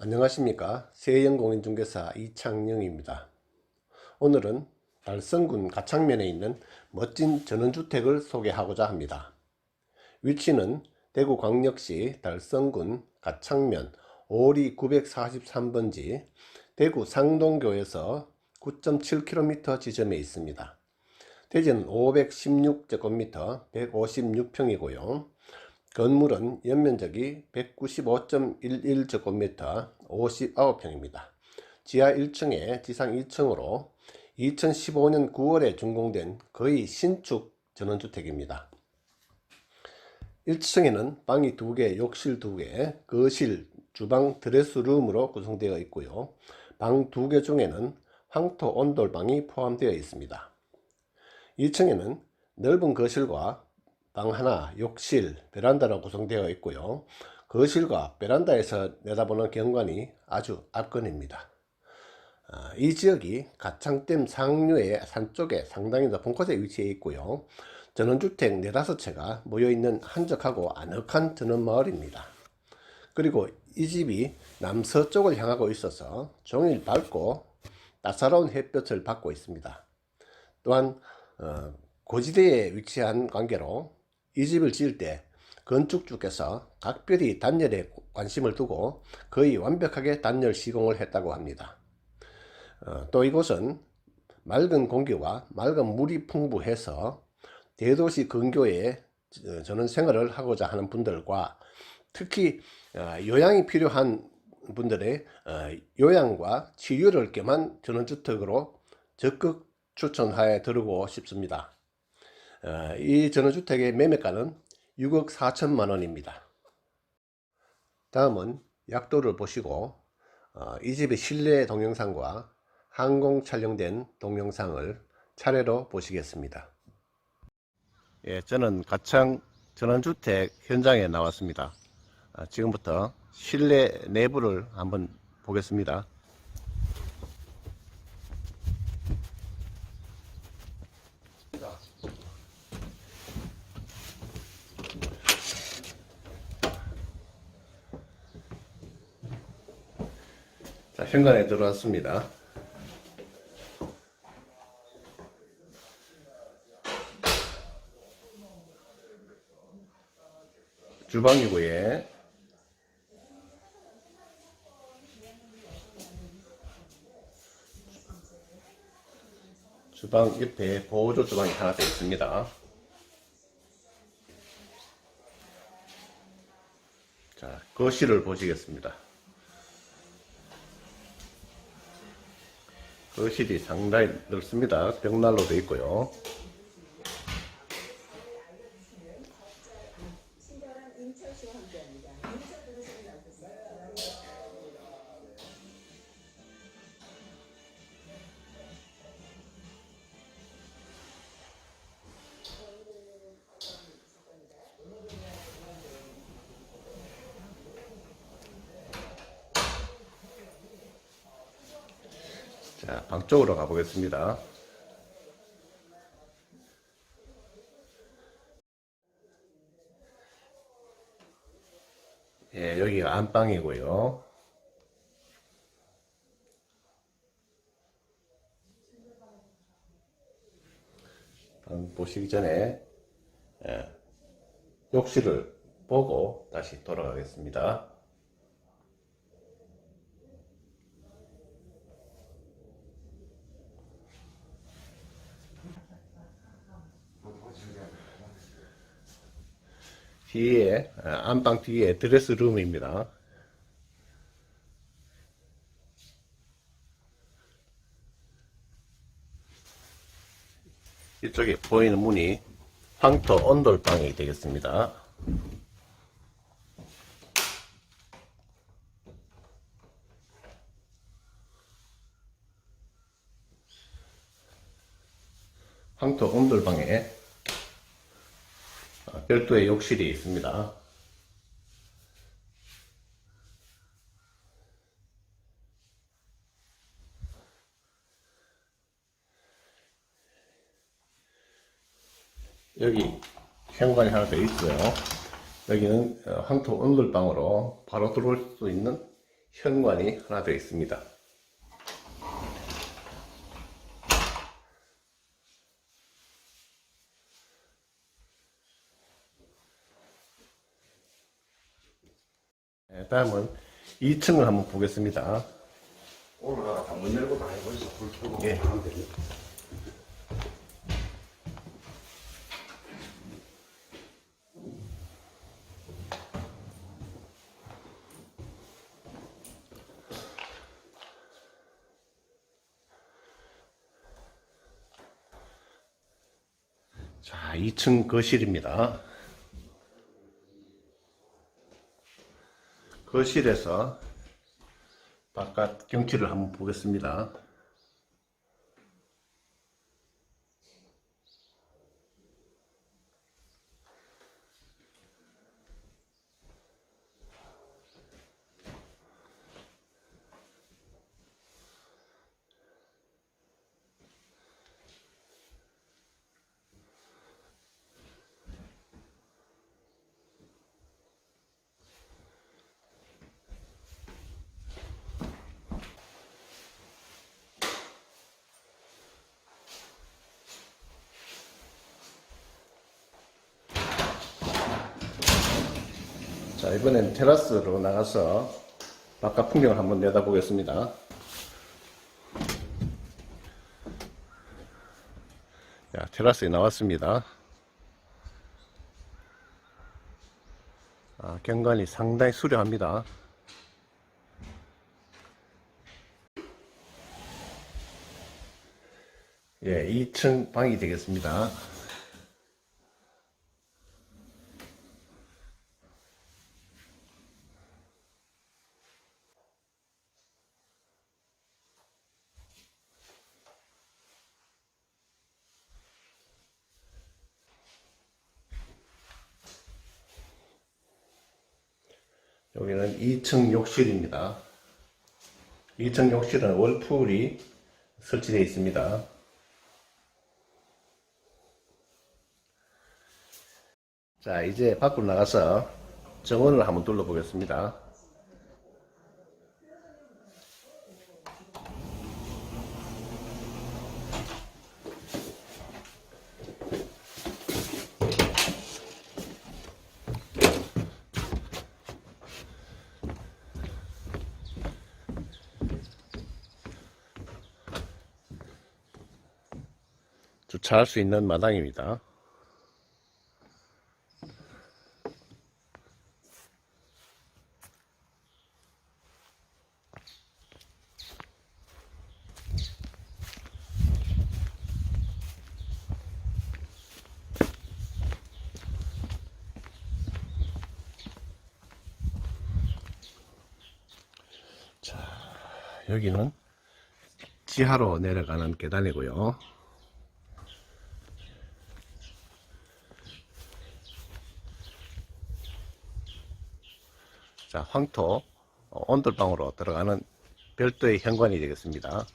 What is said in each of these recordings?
안녕하십니까 세영공인중개사 이창영입니다. 오늘은 달성군 가창면에 있는 멋진 전원주택을 소개하고자 합니다. 위치는 대구광역시 달성군 가창면 5리 943번지 대구 상동교에서 9.7km 지점에 있습니다. 대지는 516제곱미터 156평이고요. 건물은 연면적이 195.11제곱미터 59평입니다. 지하 1층에 지상 2층으로 2015년 9월에 준공된 거의 신축 전원주택입니다. 1층에는 방이 2개, 욕실 2개, 거실, 주방, 드레스룸으로 구성되어 있고요. 방 2개 중에는 황토 온돌방이 포함되어 있습니다. 2층에는 넓은 거실과 방 하나, 욕실, 베란다로 구성되어 있고요. 거실과 베란다에서 내다보는 경관이 아주 압권입니다. 아, 이 지역이 가창댐 상류의 산 쪽에 상당히 높은 곳에 위치해 있고요. 전원주택 네다섯 채가 모여있는 한적하고 아늑한 전원마을입니다. 그리고 이 집이 남서쪽을 향하고 있어서 종일 밝고 따사로운 햇볕을 받고 있습니다. 또한 어, 고지대에 위치한 관계로 이 집을 지을 때 건축주께서 각별히 단열에 관심을 두고 거의 완벽하게 단열 시공을 했다고 합니다. 어, 또 이곳은 맑은 공기와 맑은 물이 풍부해서 대도시 근교에 어, 저는 생활을 하고자 하는 분들과 특히 어, 요양이 필요한 분들의 어, 요양과 치유를 겸한 전원주택으로 적극 추천하여 드리고 싶습니다. 어, 이 전원주택의 매매가는 6억 4천만 원입니다. 다음은 약도를 보시고 어, 이 집의 실내 동영상과 항공 촬영된 동영상을 차례로 보시겠습니다. 예, 저는 가창 전원주택 현장에 나왔습니다. 아, 지금부터 실내 내부를 한번 보겠습니다. 현관에 들어왔습니다. 주방이고요. 주방 옆에 보조 주방이 하나 더 있습니다. 자, 거실을 보시겠습니다. 거실이 상당히 넓습니다. 벽난로 도 있고요. 자, 방 쪽으로 가보겠습니다. 예, 여기가 안방이고요. 방 보시기 전에 예, 욕실을 보고 다시 돌아가겠습니다. 뒤에 아, 안방 뒤에 드레스룸입니다. 이쪽에 보이는 문이 황토 온돌방이 되겠습니다. 황토 온돌방에 아, 별도의 욕실이 있습니다. 여기 현관이 하나 더 있어요. 여기는 어, 황토 온돌방으로 바로 들어올 수 있는 현관이 하나 되어 있습니다. 다음은 2층을 한번 보겠습니다. 올라가다 문 열고 다 해보셔서 불 켜고 예. 하면 됩니다. 자, 2층 거실입니다. 거실에서 바깥 경치를 한번 보겠습니다. 이번엔 테라스로 나가서 바깥 풍경을 한번 내다보겠습니다. 자, 테라스에 나왔습니다. 아, 경관이 상당히 수려합니다. 예, 2층 방이 되겠습니다. 여기는 2층 욕실입니다. 2층 욕실은 월풀이 설치되어 있습니다. 자, 이제 밖으로 나가서 정원을 한번 둘러보겠습니다. 주차할 수 있는 마당입니다. 자, 여기는 지하로 내려가는 계단이고요. 황토 어, 온돌방으로 들어가는 별도의 현관이 되겠습니다.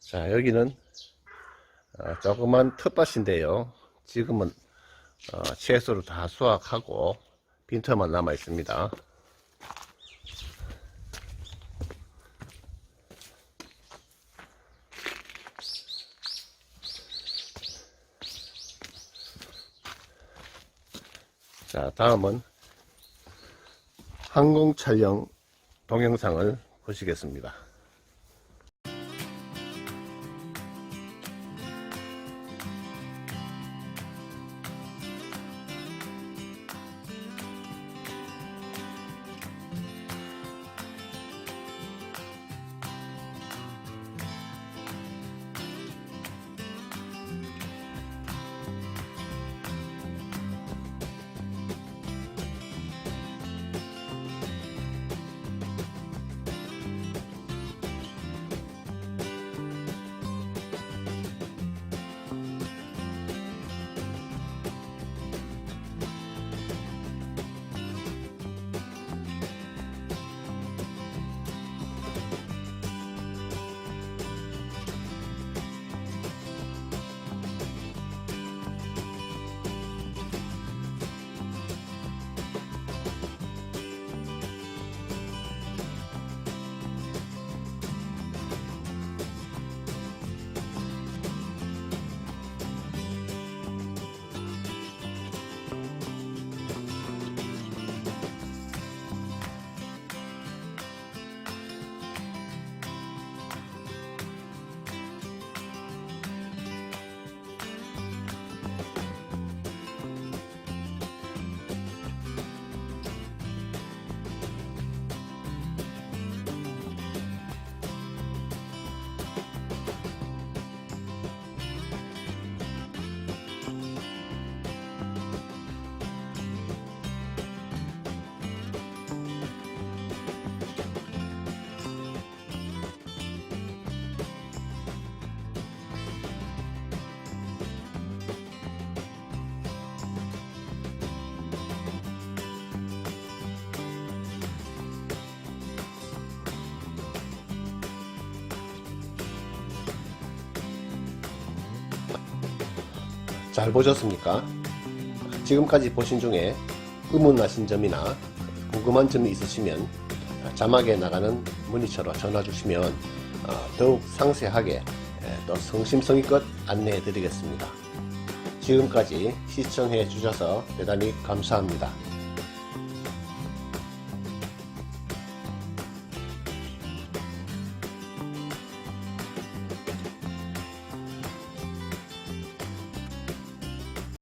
자, 여기는 어, 조그만 텃밭인데요. 지금은 어, 채소를 다 수확하고 빈터만 남아 있습니다. 자, 다음은 항공 촬영 동영상을 보시겠습니다. 잘 보셨습니까? 지금까지 보신 중에 의문나신 점이나 궁금한 점이 있으시면 자막에 나가는 문의처로 전화 주시면 어, 더욱 상세하게 예, 또 성심성의껏 안내해 드리겠습니다. 지금까지 시청해 주셔서 대단히 감사합니다.